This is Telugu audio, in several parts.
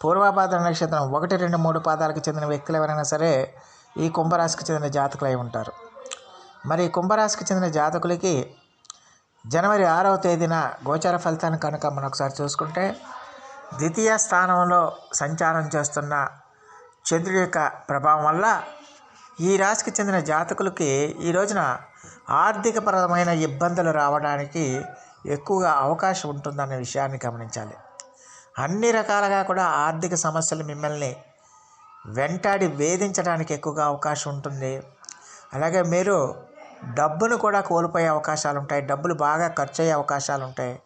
పూర్వపాద నక్షత్రం ఒకటి రెండు మూడు పాదాలకు చెందిన వ్యక్తులు ఎవరైనా సరే ఈ కుంభరాశికి చెందిన జాతకులు అయి ఉంటారు. మరి కుంభరాశికి చెందిన జాతకులకి జనవరి ఆరవ తేదీన గోచార ఫలితాన్ని కనుక మనం ఒకసారి చూసుకుంటే ద్వితీయ స్థానంలో సంచారం చేస్తున్న చంద్రుడి యొక్క ప్రభావం వల్ల ఈ రాశికి చెందిన జాతకులకి ఈ రోజున ఆర్థికపరమైన ఇబ్బందులు రావడానికి ఎక్కువగా అవకాశం ఉంటుందనే విషయాన్ని గమనించాలి. అన్ని రకాలుగా కూడా ఆర్థిక సమస్యలు మిమ్మల్ని వెంటాడి వేధించడానికి ఎక్కువగా అవకాశం ఉంటుంది. అలాగే మీరు డబ్బును కూడా కోల్పోయే అవకాశాలు ఉంటాయి. డబ్బులు బాగా ఖర్చు అయ్యే అవకాశాలు ఉంటాయి.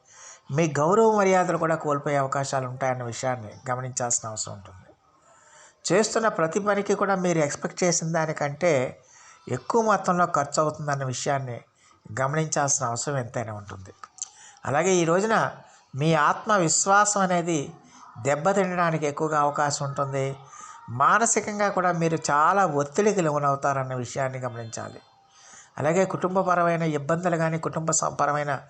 మీ గౌరవ మర్యాదలు కూడా కోల్పోయే అవకాశాలు ఉంటాయన్న విషయాన్ని గమనించాల్సిన అవసరం ఉంటుంది. చేస్తున్న ప్రతి పనికి కూడా మీరు ఎక్స్పెక్ట్ చేసిన దానికంటే ఎక్కువ మొత్తంలో ఖర్చు అవుతుందన్న విషయాన్ని గమనించాల్సిన అవసరం ఎంతైనా ఉంటుంది. అలాగే ఈ రోజున మీ ఆత్మవిశ్వాసం అనేది దెబ్బతినడానికి ఎక్కువగా అవకాశం ఉంటుంది. మానసికంగా కూడా మీరు చాలా ఒత్తిడికి లోనవుతారన్న విషయాన్ని గమనించాలి. అలాగే కుటుంబపరమైన ఇబ్బందులు కానీ కుటుంబ పరమైన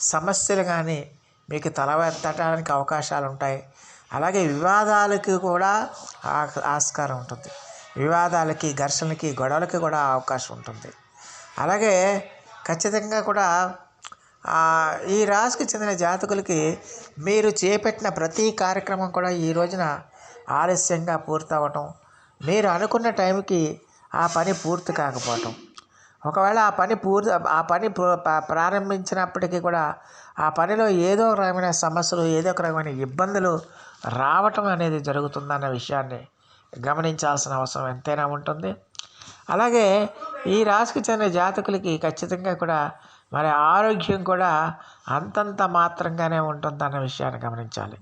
సమస్యలు కానీ మీకు తలవెత్తడానికి అవకాశాలు ఉంటాయి. అలాగే వివాదాలకి కూడా ఆ- ఆస్కారం ఉంటుంది. వివాదాలకి ఘర్షణలకి గొడవలకి కూడా అవకాశం ఉంటుంది. అలాగే ఖచ్చితంగా కూడా ఈ రాశికి చెందిన జాతకులకి మీరు చేపట్టిన ప్రతి కార్యక్రమం కూడా ఈ రోజున ఆలస్యంగా పూర్తవటం. మీరు అనుకున్న టైంకి ఆ పని పూర్తి కాకపోవటం. ఒకవేళ ఆ పని పూర్తి ఆ పని ప్రారంభించినప్పటికీ కూడా ఆ పనిలో ఏదో ఒక రకమైన సమస్యలు ఏదో ఒక రకమైన ఇబ్బందులు రావటం అనేది జరుగుతుందన్న విషయాన్ని గమనించాల్సిన అవసరం ఎంతైనా ఉంటుంది. అలాగే ఈ రాశికి చెందిన జాతకులకి ఖచ్చితంగా కూడా మరి ఆరోగ్యం కూడా అంతంత మాత్రంగానే ఉంటుంది అన్న విషయాన్ని గమనించాలి.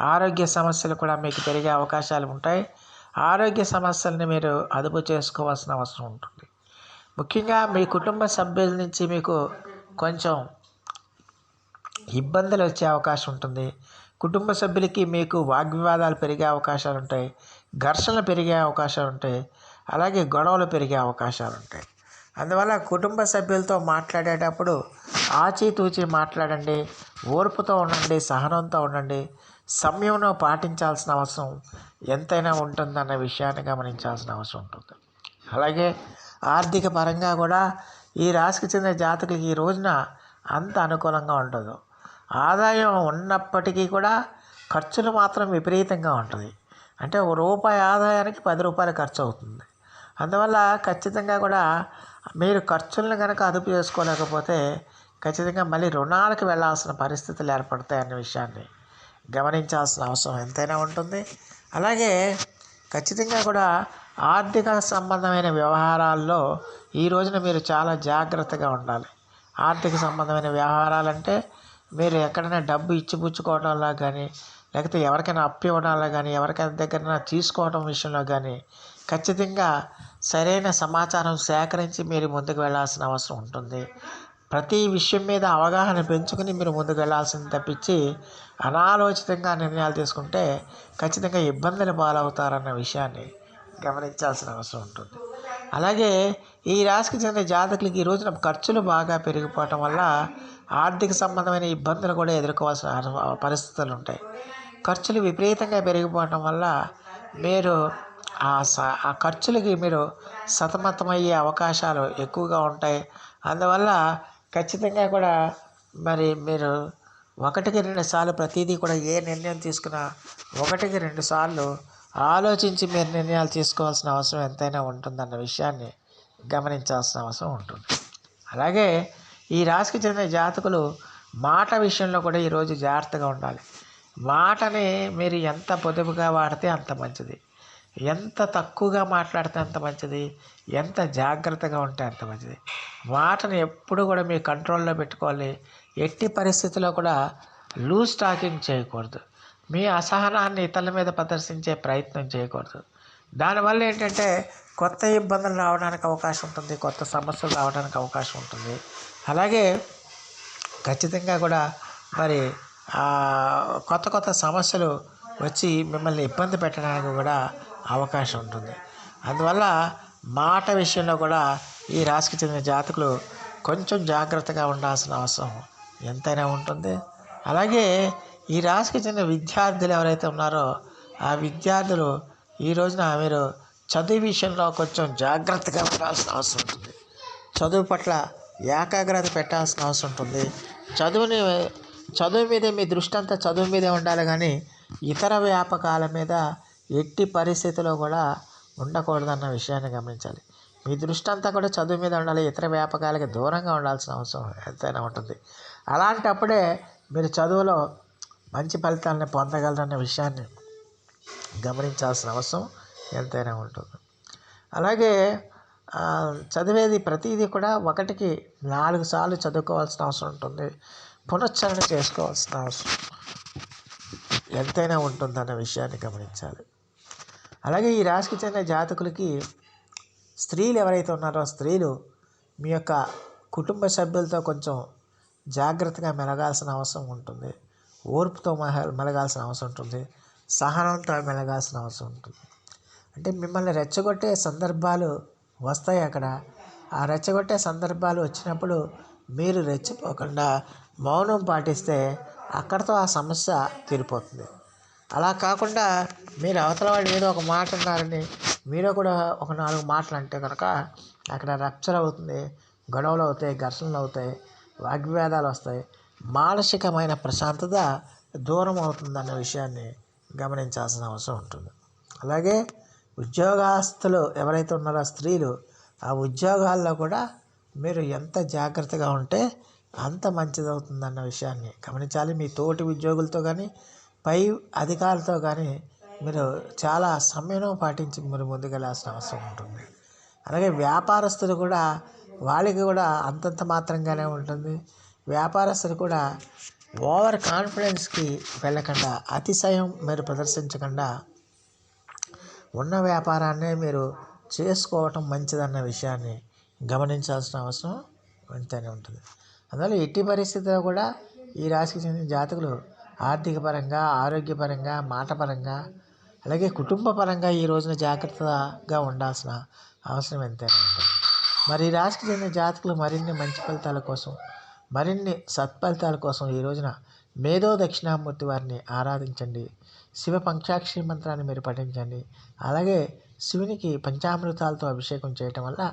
ఆరోగ్య సమస్యలు కూడా మీకు పెరిగే అవకాశాలు ఉంటాయి. ఆరోగ్య సమస్యల్ని మీరు అదుపు చేసుకోవాల్సిన అవసరం ఉంటుంది. ముఖ్యంగా మీ కుటుంబ సభ్యుల నుంచి మీకు కొంచెం ఇబ్బందులు వచ్చే అవకాశం ఉంటుంది. కుటుంబ సభ్యులకి మీకు వాగ్వివాదాలు పెరిగే అవకాశాలు ఉంటాయి. ఘర్షణలు పెరిగే అవకాశాలు ఉంటాయి. అలాగే గొడవలు పెరిగే అవకాశాలు ఉంటాయి. అందువల్ల కుటుంబ సభ్యులతో మాట్లాడేటప్పుడు ఆచితూచి మాట్లాడండి ఓర్పుతో ఉండండి సహనంతో ఉండండి సంయమనం పాటించాల్సిన అవసరం ఎంతైనా ఉంటుందన్న విషయాన్ని గమనించాల్సిన అవసరం ఉంటుంది. అలాగే ఆర్థిక పరంగా కూడా ఈ రాశికి చెందిన జాతకులకి ఈ రోజున అంత అనుకూలంగా ఉండదు. ఆదాయం ఉన్నప్పటికీ కూడా ఖర్చులు మాత్రం విపరీతంగా ఉంటుంది. అంటే ఒక రూపాయి ఆదాయానికి పది రూపాయలు ఖర్చు అవుతుంది అందువల్ల ఖచ్చితంగా కూడా మీరు ఖర్చులను కనుక అదుపు చేసుకోలేకపోతే ఖచ్చితంగా మళ్ళీ రుణాలకు వెళ్ళాల్సిన పరిస్థితులు ఏర్పడతాయి అనే విషయాన్ని గమనించాల్సిన అవసరం ఎంతైనా ఉంటుంది. అలాగే ఖచ్చితంగా కూడా ఆర్థిక సంబంధమైన వ్యవహారాల్లో ఈ రోజున మీరు చాలా జాగ్రత్తగా ఉండాలి. ఆర్థిక సంబంధమైన వ్యవహారాలంటే మీరు ఎక్కడైనా డబ్బు ఇచ్చిపుచ్చుకోవడంలో కానీ లేకపోతే ఎవరికైనా అప్పు ఇవ్వడంలో కానీ ఎవరికైనా దగ్గర తీసుకోవడం విషయంలో కానీ ఖచ్చితంగా సరైన సమాచారం సేకరించి మీరు ముందుకు వెళ్ళాల్సిన అవసరం ఉంటుంది. ప్రతి విషయం మీద అవగాహన పెంచుకుని మీరు ముందుకు వెళ్ళాల్సింది తప్పించి అనాలోచితంగా నిర్ణయాలు తీసుకుంటే ఖచ్చితంగా ఇబ్బందులు పాలవుతారన్న విషయాన్ని గమనించాల్సిన అవసరం ఉంటుంది. అలాగే ఈ రాశికి చెందిన జాతకులకి ఈ రోజున ఖర్చులు బాగా పెరిగిపోవటం వల్ల ఆర్థిక సంబంధమైన ఇబ్బందులు కూడా ఎదుర్కోవాల్సిన పరిస్థితులు ఉంటాయి. ఖర్చులు విపరీతంగా పెరిగిపోవటం వల్ల మీరు ఆ స ఆ ఖర్చులకి మీరు సతమతమయ్యే అవకాశాలు ఎక్కువగా ఉంటాయి. అందువల్ల ఖచ్చితంగా కూడా మరి మీరు ఒకటికి రెండు సార్లు ప్రతిదీ కూడా ఏ నిర్ణయం తీసుకున్నా ఒకటికి రెండు సార్లు ఆలోచించి మీరు నిర్ణయాలు తీసుకోవాల్సిన అవసరం ఎంతైనా ఉంటుందన్న విషయాన్ని గమనించాల్సిన అవసరం ఉంటుంది. అలాగే ఈ రాశికి చెందిన జాతకులు మాట విషయంలో కూడా ఈరోజు జాగ్రత్తగా ఉండాలి. మాటని మీరు ఎంత పొదుపుగా వాడితే అంత మంచిది. ఎంత తక్కువగా మాట్లాడితే అంత మంచిది? ఎంత జాగ్రత్తగా ఉంటే అంత మంచిది? మాటను ఎప్పుడు కూడా మీ కంట్రోల్లో పెట్టుకోవాలి. ఎట్టి పరిస్థితుల్లో కూడా లూజ్ టాకింగ్ చేయకూడదు. మీ అసహనాన్ని ఇతరుల మీద ప్రదర్శించే ప్రయత్నం చేయకూడదు. దానివల్ల ఏంటంటే కొత్త ఇబ్బందులు రావడానికి అవకాశం ఉంటుంది కొత్త సమస్యలు రావడానికి అవకాశం ఉంటుంది. అలాగే ఖచ్చితంగా కూడా మరి కొత్త కొత్త సమస్యలు వచ్చి మిమ్మల్ని ఇబ్బంది పెట్టడానికి కూడా అవకాశం ఉంటుంది. అందువల్ల మాట విషయంలో కూడా ఈ రాశికి చెందిన జాతకులు కొంచెం జాగ్రత్తగా ఉండాల్సిన అవసరం ఎంతైనా ఉంటుంది. అలాగే ఈ రాశికి చెందిన విద్యార్థులు ఎవరైతే ఉన్నారో ఆ విద్యార్థులు ఈ రోజున మీరు చదువు విషయంలో కొంచెం జాగ్రత్తగా ఉండాల్సిన అవసరం ఉంటుంది. చదువు పట్ల ఏకాగ్రత పెట్టాల్సిన అవసరం ఉంటుంది. చదువుని చదువు మీదే మీ దృష్టి అంతా చదువు మీదే ఉండాలి కానీ ఇతర వ్యాపకాల మీద ఎట్టి పరిస్థితిలో కూడా ఉండకూడదన్న విషయాన్ని గమనించాలి. మీ దృష్టి అంతా కూడా చదువు మీద ఉండాలి ఇతర వ్యాపకాలకి దూరంగా ఉండాల్సిన అవసరం ఎంతైనా ఉంటుంది. అలాంటప్పుడే మీరు చదువులో మంచి ఫలితాలను పొందగలరన్న విషయాన్ని గమనించాల్సిన అవసరం ఎంతైనా ఉంటుంది. అలాగే చదివేది ప్రతిదీ కూడా ఒకటికి నాలుగు సార్లు చదువుకోవాల్సిన అవసరం ఉంటుంది. పునశ్చరణ చేసుకోవాల్సిన అవసరం ఎంతైనా ఉంటుందన్న విషయాన్ని గమనించాలి. అలాగే ఈ రాశికి చెందిన జాతకులకి స్త్రీలు ఎవరైతే ఉన్నారో స్త్రీలు మీ యొక్క కుటుంబ సభ్యులతో కొంచెం జాగ్రత్తగా మెలగాల్సిన అవసరం ఉంటుంది. ఓర్పుతో మెహ మెలగాల్సిన అవసరం ఉంటుంది. సహనంతో మెలగాల్సిన అవసరం ఉంటుంది. అంటే మిమ్మల్ని రెచ్చగొట్టే సందర్భాలు వస్తాయి అక్కడ. ఆ రెచ్చగొట్టే సందర్భాలు వచ్చినప్పుడు మీరు రెచ్చిపోకుండా మౌనం పాటిస్తే అక్కడితో ఆ సమస్య తీరిపోతుంది. అలా కాకుండా మీరు అవతల వాళ్ళు ఏదో ఒక మాట అన్నారని మీరు కూడా ఒక నాలుగు మాటలు అంటే కనుక అక్కడ రప్చర్ అవుతుంది గొడవలు అవుతాయి ఘర్షణలు అవుతాయి వాగ్వివాదాలు వస్తాయి. మానసికమైన ప్రశాంతత దూరం అవుతుందన్న విషయాన్ని గమనించాల్సిన అవసరం ఉంటుంది. అలాగే ఉద్యోగస్తులు ఎవరైతే ఉన్నారో స్త్రీలు ఆ ఉద్యోగాల్లో కూడా మీరు ఎంత జాగ్రత్తగా ఉంటే అంత మంచిదవుతుందన్న విషయాన్ని గమనించాలి. మీ తోటి ఉద్యోగులతో కానీ పై అధికారులతో కానీ మీరు చాలా సమయం పాటించి మీరు ముందుకెళ్ళాల్సిన అవసరం ఉంటుంది. అలాగే వ్యాపారస్తులు కూడా వాళ్ళకి కూడా అంతంత మాత్రంగానే ఉంటుంది. వ్యాపారస్తులు కూడా ఓవర్ కాన్ఫిడెన్స్కి వెళ్ళకుండా అతిశయం మీరు ప్రదర్శించకుండా ఉన్న వ్యాపారాన్నే మీరు చేసుకోవటం మంచిదన్న విషయాన్ని గమనించాల్సిన అవసరం ఎంతైనా ఉంటుంది. అందువల్ల ఎట్టి పరిస్థితిలో కూడా ఈ రాశికి చెందిన జాతకులు ఆర్థిక పరంగా ఆరోగ్యపరంగా మాటపరంగా అలాగే కుటుంబ పరంగా ఈ రోజున జాగ్రత్తగా ఉండాల్సిన అవసరం ఎంతైనా ఉంటుంది. మరి ఈ రాశికి చెందిన జాతకులు మరిన్ని మంచి ఫలితాల కోసం మరిన్ని సత్ఫలితాల కోసం ఈ రోజున మేధో దక్షిణామూర్తి వారిని ఆరాధించండి. శివ పంచాక్షరి మంత్రాన్ని మీరు పఠించండి. అలాగే శివునికి పంచామృతాలతో అభిషేకం చేయటం వల్ల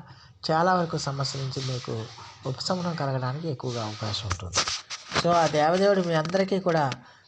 చాలా వరకు సమస్యల నుంచి మీకు ఉపశమనం కలగడానికి ఎక్కువగా అవకాశం ఉంటుంది. సో ఆ దేవదేవుడు మీ అందరికీ కూడా